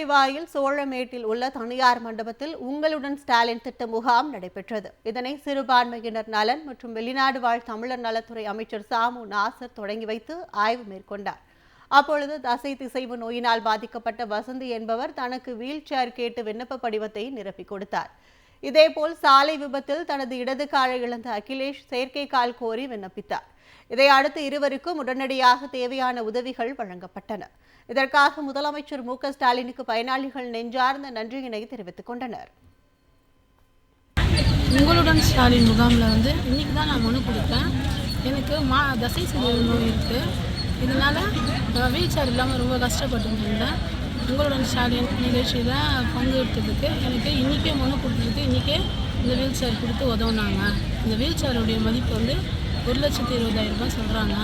நுழைவாயில் சோழமேட்டில் உள்ள தனியார் மண்டபத்தில் உங்களுடன் ஸ்டாலின் திட்ட முகாம் நடைபெற்றது. இதனை சிறுபான்மையினர் நலன் மற்றும் வெளிநாடு வாழ் தமிழர் நலத்துறை அமைச்சர் சாமு நாசர் தொடங்கி வைத்து ஆய்வு மேற்கொண்டார். அப்பொழுது தசை திசைவு நோயினால் பாதிக்கப்பட்ட வசந்தி என்பவர் தனக்கு வீல் சேர் கேட்டு விண்ணப்ப படிவத்தை நிரப்பிக் கொடுத்தார். இதேபோல் சாலை விபத்தில் தனது இடது காலை இழந்த அகிலேஷ் செயற்கை கால் கோரி விண்ணப்பித்தார். இதை அடுத்து இருவருக்கும் உடனடியாக தேவையான உதவிகள் வழங்கப்பட்டன. இதற்காக முதலமைச்சர் மு க ஸ்டாலினுக்கு பயனாளிகள் நெஞ்சார்ந்த நன்றியினை தெரிவித்துக் கொண்டனர். உங்களுடன் ஸ்டாலின் முகாமில் வந்து இன்றைக்கி தான் நான் மனு கொடுத்தேன். எனக்கு மா தசை சிதைவு நோய் இருக்குது இதனால் வீல் சேர் இல்லாமல் ரொம்ப கஷ்டப்பட்டு இருந்தேன் உங்களுடன் ஸ்டாலின் நிகழ்ச்சியில் பங்கு எடுத்ததுக்கு எனக்கு இன்றைக்கே மனு கொடுத்ததுக்கு இன்றைக்கே இந்த வீல் சேர் கொடுத்து உதவுனாங்க. இந்த வீல் சேருடைய மதிப்பு வந்து ஒரு லட்சத்தி இருபதாயிரம் ரூபாய் சொல்கிறாங்க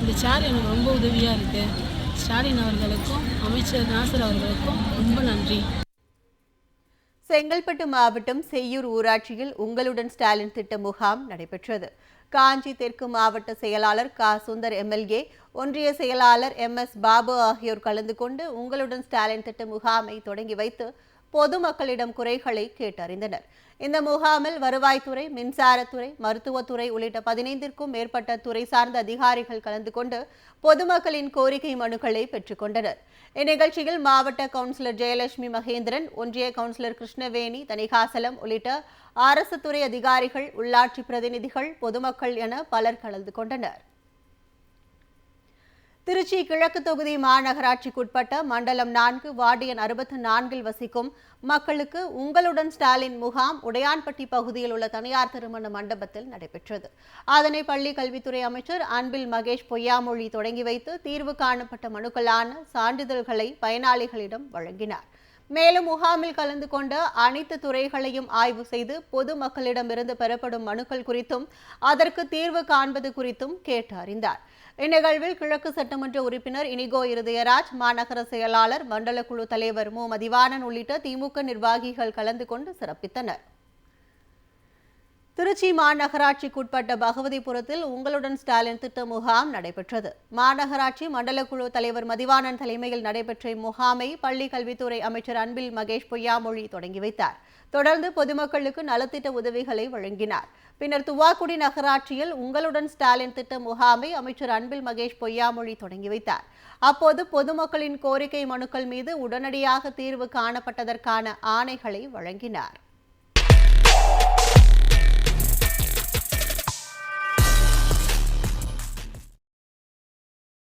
இந்த சேர் எனக்கு ரொம்ப உதவியாக இருக்குது ஸ்டாலின் அவர்களுக்கும் அமைச்சர் நாசர் அவர்களுக்கும் ரொம்ப நன்றி. செங்கல்பட்டு மாவட்டம் செய்யூர் ஊராட்சியில் உங்களுடன் ஸ்டாலின் திட்ட முகாம் நடைபெற்றது. காஞ்சி தெற்கு மாவட்ட செயலாளர் கா. சுந்தர் எம்எல்ஏ ஒன்றிய செயலாளர் எம் எஸ் பாபு ஆகியோர் கலந்து கொண்டு உங்களுடன் ஸ்டாலின் திட்ட முகாமை தொடங்கி வைத்து பொதுமக்களிடம் குறைகளை கேட்டறிந்தனர். இந்த முகாமில் வருவாய்த்துறை மின்சாரத்துறை மருத்துவத்துறை உள்ளிட்ட பதினைந்திற்கும் மேற்பட்ட துறை சார்ந்த அதிகாரிகள் கலந்து கொண்டு பொதுமக்களின் கோரிக்கை மனுக்களை பெற்றுக்கொண்டனர் இந்நிகழ்ச்சியில் மாவட்ட கவுன்சிலர் ஜெயலட்சுமி மகேந்திரன் ஒன்றிய கவுன்சிலர் கிருஷ்ணவேணி தணிகாசலம் உள்ளிட்ட அரசு துறை அதிகாரிகள் உள்ளாட்சி பிரதிநிதிகள் பொதுமக்கள் என பலர் கலந்து கொண்டனர். திருச்சி கிழக்கு தொகுதி மாநகராட்சிக்குட்பட்ட மண்டலம் நான்கு வார்டு எண் அறுபத்தி நான்கில் வசிக்கும் மக்களுக்கு உங்களுடன் ஸ்டாலின் முகாம் உடையான்பட்டி பகுதியில் உள்ள தனியார் திருமண மண்டபத்தில் நடைபெற்றது. அதனை பள்ளி கல்வித்துறை அமைச்சர் அன்பில் மகேஷ் பொய்யாமொழி தொடங்கி வைத்து தீர்வு காணப்பட்ட மனுக்களான சான்றிதழ்களை பயனாளிகளிடம் வழங்கினார். மேலும் முகாமில் கலந்து கொண்ட அனைத்து துறைகளையும் ஆய்வு செய்து பொதுமக்களிடமிருந்து பெறப்படும் மனுக்கள் குறித்தும் அதற்கு தீர்வு காண்பது குறித்தும் கேட்டு அறிந்தார் இந்நிகழ்வில் கிழக்கு சட்டமன்ற உறுப்பினர் இனிகோ இருதயராஜ் மாநகர செயலாளர் மண்டல குழு தலைவர் மு. மதிவாணன் உள்ளிட்ட திமுக நிர்வாகிகள் கலந்து கொண்டு சிறப்பித்தனர். திருச்சி மாநகராட்சிக்குட்பட்ட பகவதிபுரத்தில் உங்களுடன் ஸ்டாலின் திட்ட முகாம் நடைபெற்றது. மாநகராட்சி மண்டல குழு தலைவர் மதிவாணன் தலைமையில் நடைபெற்ற இம்முகாமை பள்ளி கல்வித்துறை அமைச்சர் அன்பில் மகேஷ் பொய்யாமொழி தொடங்கி வைத்தார். தொடர்ந்து பொதுமக்களுக்கு நலத்திட்ட உதவிகளை வழங்கினார். பின்னர் துவாக்குடி நகராட்சியில் உங்களுடன் ஸ்டாலின் திட்ட முகாமை அமைச்சர் அன்பில் மகேஷ் பொய்யாமொழி தொடங்கி வைத்தார். அப்போது பொதுமக்களின் கோரிக்கை மனுக்கள் மீது உடனடியாக தீர்வு காணப்பட்டதற்கான ஆணைகளை வழங்கினார்.